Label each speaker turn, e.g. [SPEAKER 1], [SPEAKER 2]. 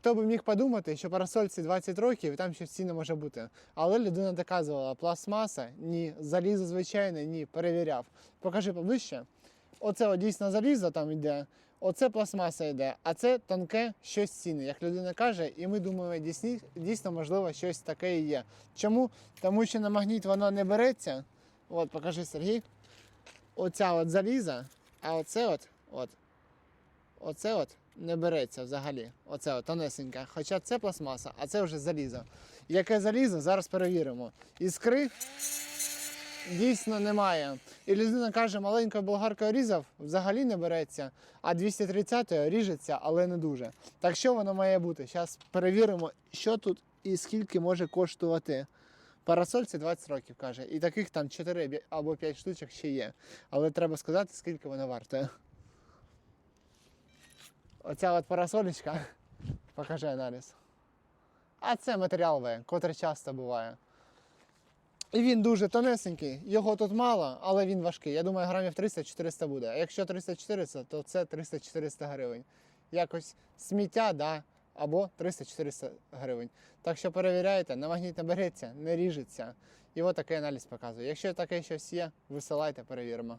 [SPEAKER 1] хто би міг подумати, що парасольці 20 років і там щось цінне може бути. Але людина доказувала, пластмаса, ні, залізо звичайне, ні, перевіряв. Покажи поближче. Оце от дійсно залізо там йде, оце пластмаса йде, а це тонке щось цінне, як людина каже, і ми думаємо, дійсно, дійсно можливо, щось таке і є. Чому? Тому що на магніт воно не береться. От, покажи Сергій. Оця от заліза, а оце от, от, оце от не береться взагалі. Оце от тонесеньке. Хоча це пластмаса, а це вже залізо. Яке залізо, зараз перевіримо. Іскри дійсно немає. І людина каже, маленькою болгаркою різав, взагалі не береться, а 230 ріжеться, але не дуже. Так що воно має бути? Зараз перевіримо, що тут і скільки може коштувати. Парасольці 20 років каже, і таких там 4 або 5 штучок ще є. Але треба сказати, скільки вона вартує. Оця от парасолечка, покажи аналіз. А це матеріал В, котрий часто буває. І він дуже тонесенький, його тут мало, але він важкий. Я думаю, грамів 300-400 буде. А якщо 300-400, то це 300-400 гривень. Якось сміття, да, або 300-400 гривень. Так що перевіряйте, на магніт не береться, не ріжеться. І от такий аналіз показує. Якщо таке щось є, висилайте, перевіримо.